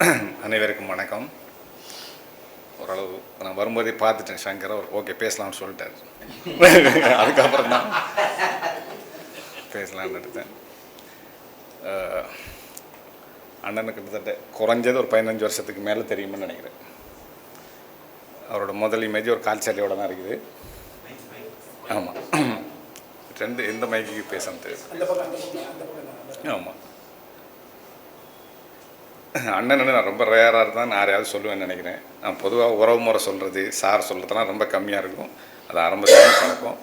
அனைவருக்கும் வணக்கம். ஓரளவு நான் வரும்போதே பார்த்துட்டேன் சங்கர் அவர் ஓகே பேசலாம்னு சொல்லிட்டாரு. அதுக்கப்புறம் தான் பேசலாம்னு எடுத்தேன். அஹ், அண்ணனுக்கு கிட்டத்தட்ட குறைஞ்சது ஒரு பதினஞ்சு வருஷத்துக்கு மேலே தெரியும்னு நினைக்கிறேன். அவரோட முதல் இமேஜ் ஒரு கால் சட்டையோட தான் இருக்குது. ஆமாம் ரெண்டு எந்த மைக்கு பேசணும் தெரியும் ஆமாம் அண்ணன் நான் ரொம்ப ரேராக இருந்தால் நான் யாரையாவது சொல்லுவேன்னு நினைக்கிறேன். நான் பொதுவாக உறவு முறை சொல்கிறது சார் சொல்கிறதுலாம் ரொம்ப கம்மியாக இருக்கும். அது ஆரம்பத்தில் பழக்கம்.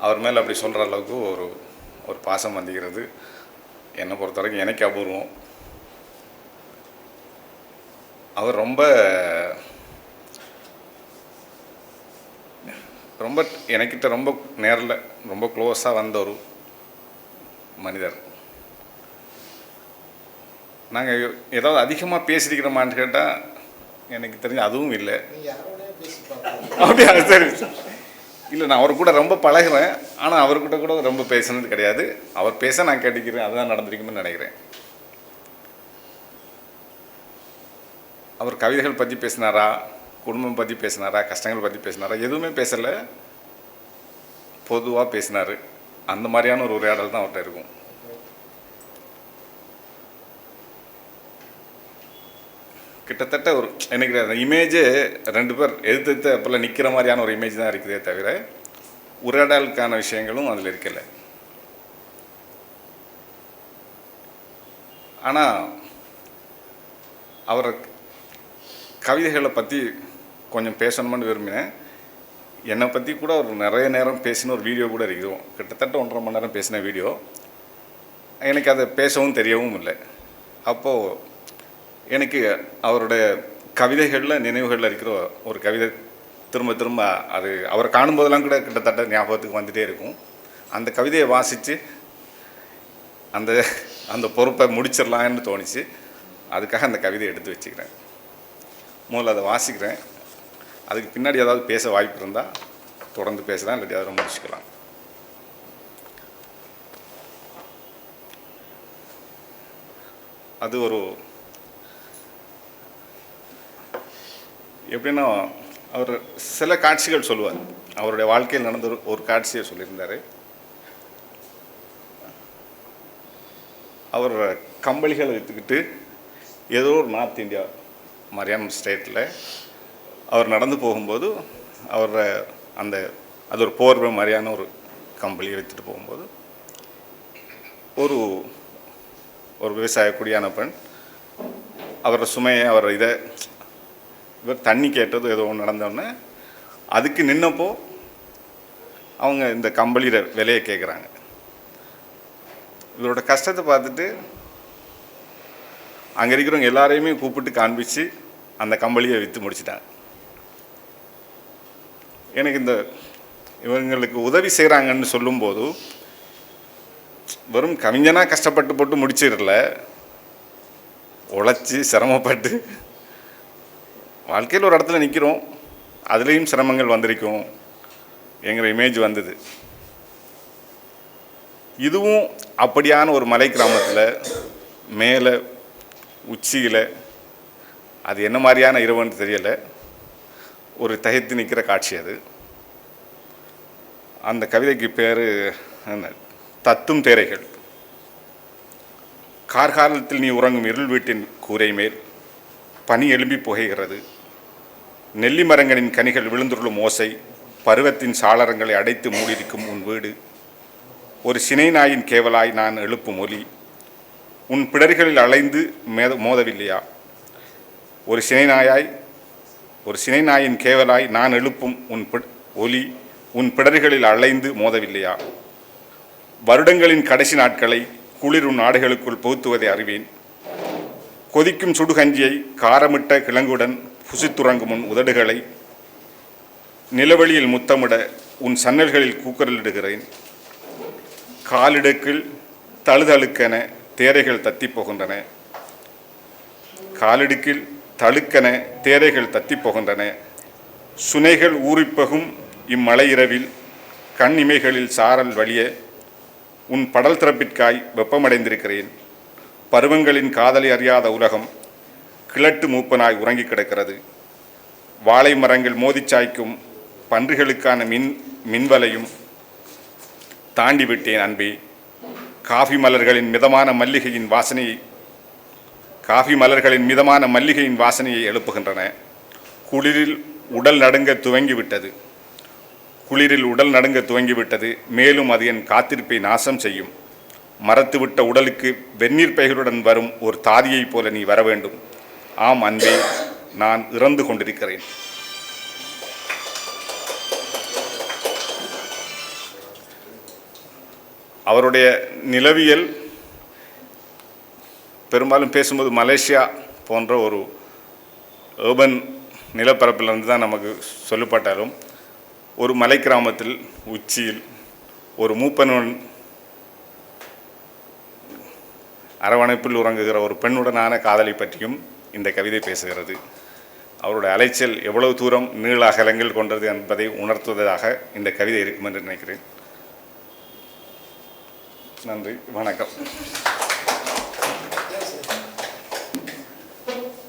அவர் மேலே அப்படி சொல்கிற அளவுக்கு ஒரு ஒரு பாசம் வந்துக்கிறது. என்னை பொறுத்த வரைக்கும் எனக்கு அபூர்வம். அவர் ரொம்ப ரொம்ப எனக்கிட்ட ரொம்ப நேரில் ரொம்ப க்ளோஸாக வந்த ஒரு மனிதர். நாங்கள் ஏதாவது அதிகமாக பேசியிருக்கிறோமான்னு கேட்டால் எனக்கு தெரிஞ்சு அதுவும் இல்லை. அப்படியா சரி. இல்லை நான் அவர் கூட ரொம்ப பழகுறேன். ஆனால் அவர்கிட்ட கூட ரொம்ப பேசுனது கிடையாது. அவர் பேச நான் கேட்டுக்கிறேன். அதுதான் நடந்திருக்குன்னு நினைக்கிறேன். அவர் கவிதைகள் பற்றி பேசினாரா? குடும்பம் பற்றி பேசினாரா? கஷ்டங்கள் பற்றி பேசினாரா? எதுவுமே பேசலை. பொதுவாக பேசினார். அந்த மாதிரியான ஒரு உரையாடல் தான் அவர்கிட்ட இருக்கும். கிட்டத்தட்ட ஒரு எனக்கு அந்த இமேஜே ரெண்டு பேர் எதிர்த்து அப்போல்லாம் நிற்கிற மாதிரியான ஒரு இமேஜ் தான் இருக்குதே தவிர உரையாடலுக்கான விஷயங்களும் அதில் இருக்கல. ஆனால் அவர் கவிதைகளை பற்றி கொஞ்சம் பேசணும்னு விரும்பினேன். என்னை பற்றி கூட ஒரு நிறைய நேரம் பேசின ஒரு வீடியோ கூட இருக்குது. கிட்டத்தட்ட ஒன்றரை மணி நேரம் பேசின வீடியோ எனக்கு அதை பேசவும் தெரியவும் இல்லை. அப்போது எனக்கு அவருடைய கவிதைகளில் நினைவுகளில் இருக்கிற ஒரு கவிதை திரும்ப திரும்ப அது அவர் காணும்போதெல்லாம் கூட கிட்டத்தட்ட ஞாபகத்துக்கு வந்துகிட்டே இருக்கும். அந்த கவிதையை வாசித்து அந்த அந்த பொறுப்பை முடிச்சிடலான்னு தோணுச்சு. அதுக்காக அந்த கவிதையை எடுத்து வச்சுக்கிறேன். முதல்ல அதை வாசிக்கிறேன். அதுக்கு பின்னாடி ஏதாவது பேச வாய்ப்பு இருந்தால் தொடர்ந்து பேசலாம் இல்லாட்டி அதை முடிச்சுக்கலாம். அது ஒரு எப்படின்னா அவர் சில காட்சிகள் சொல்லுவார். அவருடைய வாழ்க்கையில் நடந்த ஒரு காட்சியை சொல்லியிருந்தார். அவர் கம்பளிகளை எடுத்துக்கிட்டு ஏதோ ஒரு நார்த் இந்தியா மரியாம் ஸ்டேட்டில் அவர் நடந்து போகும்போது அவர் அந்த அது ஒரு போர்வை மாதிரியான ஒரு கம்பளி எடுத்துகிட்டு போகும்போது ஒரு ஒரு விவசாய குடியான பெண் அவரோட சுமையை அவர் இதை இவர் தண்ணி கேட்டது ஏதோ ஒன்று நடந்தோடனே அதுக்கு நின்னப்போ அவங்க இந்த கம்பளியில விலையை கேட்குறாங்க இவரோட கஷ்டத்தை பார்த்துட்டு அங்கே இருக்கிறவங்க எல்லாரையுமே கூப்பிட்டு காண்பிச்சு அந்த கம்பளியை விற்று முடிச்சிட்டாங்க. எனக்கு இந்த இவங்களுக்கு உதவி செய்கிறாங்கன்னு சொல்லும்போது வெறும் கவிஞனாக கஷ்டப்பட்டு போட்டு முடிச்சிடல உழைச்சி சிரமப்பட்டு வாழ்க்கையில் ஒரு இடத்துல நிற்கிறோம் அதுலேயும் சிரமங்கள் வந்திருக்கும் என்கிற இமேஜ் வந்தது. இதுவும் அப்படியான ஒரு மலை கிராமத்தில் மேலே உச்சியில் அது என்ன மாதிரியான இரவுன்னு தெரியலை ஒரு தகைத்து நிற்கிற காட்சி அது. அந்த கவிதைக்கு பேர் என்ன? தத்தும் தேரைகள். கார்காலத்தில் நீ உறங்கும் இருள் வீட்டின் கூரை மேல் பனி எழும்பி புகைகிறது. நெல்லி மரங்களின் கனிகள் விழுந்துள்ளும் ஓசை பருவத்தின் சாளரங்களை அடைத்து மூடியிருக்கும் உன் வீடு. ஒரு சினை நாயின் கேவலாய் நான் எழுப்பும் ஒலி உன் பிடர்களில் அலைந்து மேத மோதவில்லையா? ஒரு சினை நாயாய் ஒரு சினை நாயின் கேவலாய் நான் எழுப்பும் உன் பி ஒலி உன் பிடர்களில் அலைந்து மோதவில்லையா? வருடங்களின் கடைசி நாட்களை குளிர் உன் நாடுகளுக்குள் புகுத்துவதை அறிவேன். கொதிக்கும் சுடுகஞ்சியை காரமிட்ட கிழங்குடன் புசித்துறங்கும் உன் உதடுகளை நிலவெளியில் முத்தமிட உன் சன்னல்களில் கூக்கரலிடுகிறேன். காலிடுக்கில் தழுதழுக்கென தேரைகள் தத்தி போகின்றன. காலிடுக்கில் தழுக்கென தேரைகள் தத்தி போகின்றன. சுனைகள் ஊறிப்பகும் இம்மலையிரவில் கண் இமைகளில் சாரல் வழிய உன் படல் திறப்பிற்காய் வெப்பமடைந்திருக்கிறேன். பருவங்களின் காதலை அறியாத உலகம் கிழட்டு மூப்பனாய் உறங்கி கிடக்கிறது. வாழை மரங்கள் மோதிச்சாய்க்கும் பன்றிகளுக்கான மின் மின்வலையும் தாண்டி விட்டேன் அன்பே. காஃபி மலர்களின் மிதமான மல்லிகையின் வாசனையை காஃபி மலர்களின் மிதமான மல்லிகையின் வாசனையை எழுப்புகின்றன. குளிரில் உடல் நடுங்க துவங்கிவிட்டது குளிரில் உடல் நடுங்க துவங்கிவிட்டது மேலும் அது என் காத்திருப்பை நாசம் செய்யும். மரத்துவிட்ட உடலுக்கு வெந்நீர் பெயருடன் வரும் ஒரு தாதியைப் போல நீ வர வேண்டும். ஆம் அன்பே நான் இறந்து கொண்டிருக்கிறேன். அவருடைய நிலவியல் பெரும்பாலும் பேசும்போது மலேசியா போன்ற ஒரு ஏர்பன் நிலப்பரப்பிலிருந்து தான் நமக்கு சொல்லப்பட்டாலும் ஒரு மலை கிராமத்தில் உச்சியில் ஒரு மூப்பனுடன் அரவணைப்பில் உறங்குகிற ஒரு பெண்ணுடனான காதலை பற்றியும் இந்த கவிதை பேசுகிறது. அவருடைய அலைச்சல் எவ்வளவு தூரம் நீள அகலங்கள் கொண்டது என்பதை உணர்த்துவதாக இந்த கவிதை இருக்கும் என்று நினைக்கிறேன். நன்றி வணக்கம்.